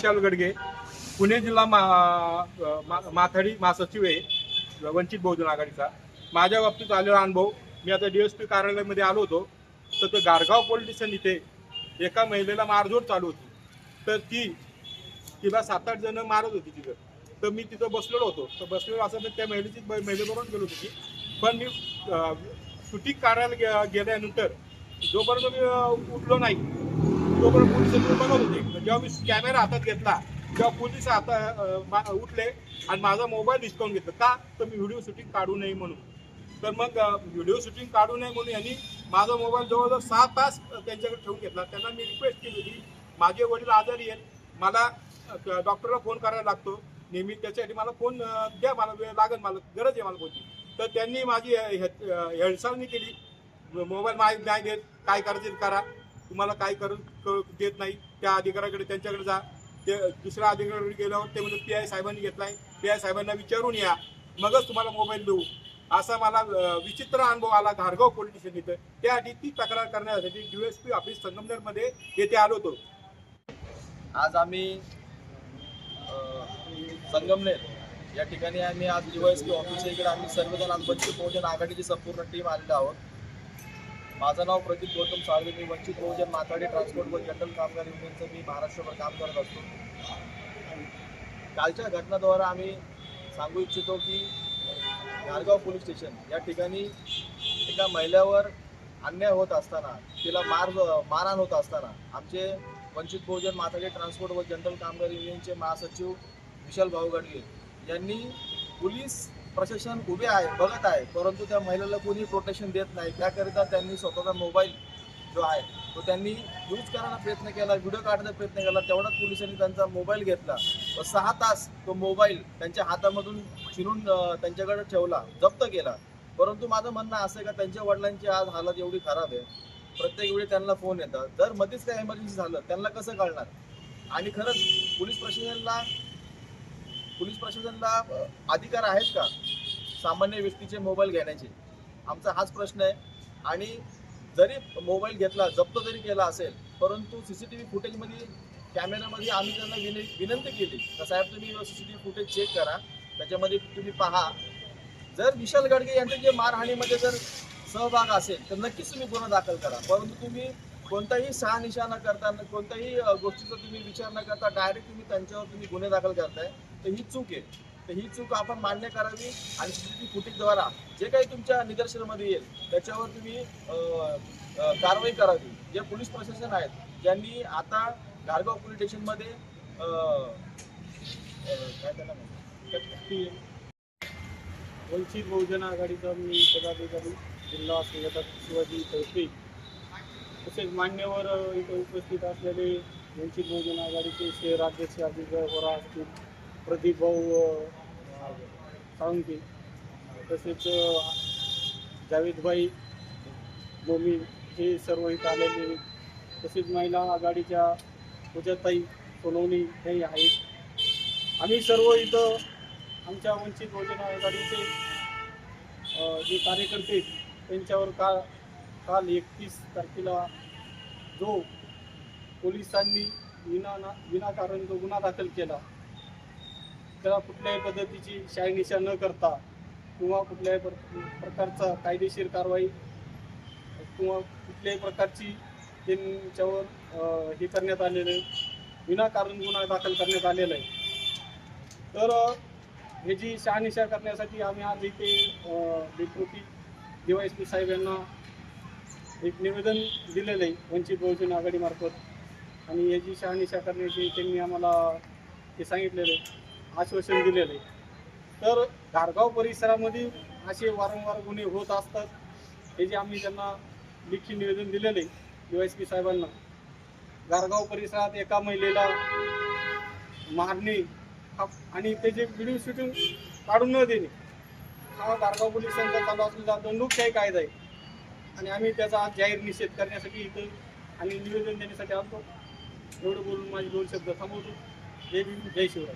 विशाल गडगे पुणे जिल्हा मा मा- माथाडी महासचिव आहे वंचित बहुजन आघाडीचा. माझ्या बाबतीत आलेला अनुभव मी आता डी एस पी कार्यालयामध्ये आलो होतो तर ते गारगाव पोलीस स्टेशन इथे एका महिलेला मारझोड चालू होती. तर ती तिला सात आठ जण मारत होती तिथं. तर मी तिथं बसलेलो होतो. तर बसलेलो असं त्या महिलेची महिलेबरोबर गेलो होती पण मी सुटी कार्यालय गे- गेल्यानंतर जोपर्यंत मी उठलो नाही तोपर्यंत पोलिसांनी बघत होते. जेव्हा मी कॅमेरा हातात घेतला तेव्हा पोलीस आता मा- उठले आणि माझा मोबाईल डिस्काउंट घेतला. का? तर मी व्हिडिओ शूटिंग काढू नये म्हणून. तर मग व्हिडिओ शूटिंग काढू नये म्हणून यांनी माझा मोबाईल जवळजवळ सहा तास त्यांच्याकडे ठेवून घेतला. त्यांना मी रिक्वेस्ट केली होती माझे वडील आजारी आहेत. मला डॉक्टरला फोन करायला लागतो. नेहमी त्याच्यासाठी मला फोन द्या. मला वेळ लागेल. मला गरज आहे मला कोणती. तर त्यांनी माझी हे- हेळसाळणी केली. मोबाईल माहीत नाही देत. काय करायचे करा. तुम्हाला काय करू देत नाही त्या अधिकाऱ्याकडे त्यांच्याकडे जा. ते दुसऱ्या अधिकाऱ्याकडे गेल्यावर ते म्हणजे पी आय साहेबांनी घेतलाय. पी आय साहेबांना विचारून या. मगच तुम्हाला मोबाईल देऊ. असा मला विचित्र अनुभव आला घारगाव पोलीस स्टेशन इथं. त्यासाठी ती तक्रार करण्यासाठी डीएसपी ऑफिस संगमनेरमध्ये येथे आलो होतो. आज आम्ही संगमनेर या ठिकाणी आम्ही आज डीवायएसपी ऑफिसच्या इकडे आम्ही सर्वजण आज बच्चू बहुजन आघाडीची संपूर्ण टीम आलेलो आहोत. माझं नाव प्रदीप गौतम साळवे. मी वंचित बहुजन माथाडी ट्रान्सपोर्ट व जनरल कामगार युनियनचं मी महाराष्ट्रभर काम करत असतो. कालच्या घटनाद्वारे आम्ही सांगू इच्छितो की गारगाव पोलीस स्टेशन या ठिकाणी एका महिलेवर अन्याय होत असताना तिला मार मारहाण होत असताना आमचे वंचित बहुजन माथाडी ट्रान्सपोर्ट व जनरल कामगार युनियनचे महासचिव विशाल भाऊ गडगे यांनी पोलीस प्रशासन उभे आहे बघत आहे परंतु त्या महिलेला कोणी प्रोटेक्शन देत नाही. त्याकरिता त्यांनी स्वतःचा मोबाईल जो आहे तो त्यांनी यूज करायला प्रयत्न केला व्हिडिओ काढण्याचा प्रयत्न केला. तेवढाच पोलिसांनी त्यांचा मोबाईल घेतला. व सहा तास तो मोबाईल त्यांच्या हातामधून चिरून त्यांच्याकडे ठेवला जप्त केला. परंतु माझं म्हणणं असं आहे का त्यांच्या वडिलांची आज हालत एवढी खराब आहे. प्रत्येक वेळी त्यांना फोन येतात. जर मध्येच काही इमर्जन्सी झालं त्यांना कसं कळणार? आणि खरंच पोलीस प्रशासनाला पोलीस प्रशासनाला अधिकार आहेत का? सामान्य व्यक्तीचे मोबाईल घेण्याचे. आमचा हाच प्रश्न आहे. आणि जरी मोबाईल घेतला जप्त जरी केला असेल परंतु सी सी टी व्ही फुटेजमध्ये कॅमेऱ्यामध्ये आम्ही त्यांना विन विनंती केली. तर साहेब तुम्ही C C T V footage check करा. त्याच्यामध्ये तुम्ही पहा. जर विशाल गडगे यांच्या जे मारहाणीमध्ये जर सहभाग असेल तर नक्कीच तुम्ही गुन्हा दाखल करा. परंतु तुम्ही कोणताही शहानिशा न करता न कोणत्याही गोष्टीचा तुम्ही विचार न करता डायरेक्ट तुम्ही त्यांच्यावर तुम्ही गुन्हे दाखल करताय. तर ही चूक आहे. तर ही चूक आपण मान्य करावी आणि सीसीटीव्ही फुटेजद्वारा जे काही तुमच्या निदर्शनामध्ये येईल त्याच्यावर तुम्ही कारवाई करावी. जे पोलीस प्रशासन आहेत ज्यांनी आता गारगाव पोलीस स्टेशनमध्ये काय त्याला वंचित बहुजन आघाडीचा मी पदाधिकारी जिल्हा संघटक शिवाजी चौधरी तसेच मान्यवर इथे उपस्थित असलेले वंचित बहुजन आघाडीचे शहराध्यक्ष अजितभाई होरा असतील. प्रदीप भाऊ साळुंके तसेच जावेदभाई मोमीन हे सर्व इथं आलेले तसेच महिला आघाडीच्या पूजाताई सोनवणी हे आहेत. आम्ही सर्व इथं आमच्या वंचित बहुजन आघाडीचे जे कार्यकर्ते त्यांच्यावर का काल एकतीस तारखेला जो पोलिसांनी विना ना विनाकारण जो गुन्हा दाखल केला त्याला कुठल्याही पद्धतीची शायनिशा न करता किंवा कुठल्याही प्र- प्रकारचा कायदेशीर कारवाई किंवा कुठल्याही प्रकारची त्यांच्यावर हे करण्यात आलेलं आहे. विनाकारण गुन्हा दाखल करण्यात आलेला आहे. तर ह्याची हे जी शहानिशा करण्यासाठी आम्ही आज इथे deputy D Y S P साहेब यांना एक निवेदन दिलेलं आहे वंचित बहुजन आघाडीमार्फत. आणि याची शहानिशा करण्याची त्यांनी आम्हाला हे सांगितलेलं आहे. आश्वासन दिलेलं आहे. तर गारगाव परिसरामध्ये असे वारंवार गुन्हे होत असतात. हे जे आम्ही त्यांना लिखी निवेदन दिलेलं आहे यू एस पी साहेबांना. गारगाव परिसरात एका महिलेला मारणे हा- आणि त्याचे व्हिडिओ शूटिंग काढून न देणे हा गारगाव पोलिसांचा चालू असलेला दंडुकशाही कायदा आहे. आणि आम्ही त्याचा आज जाहीर निषेध करण्यासाठी इथं आणि निवेदन देण्यासाठी आलतो. एवढं बोलून माझे दोन शब्द थांबवतो. जय भीम जय शिवराय.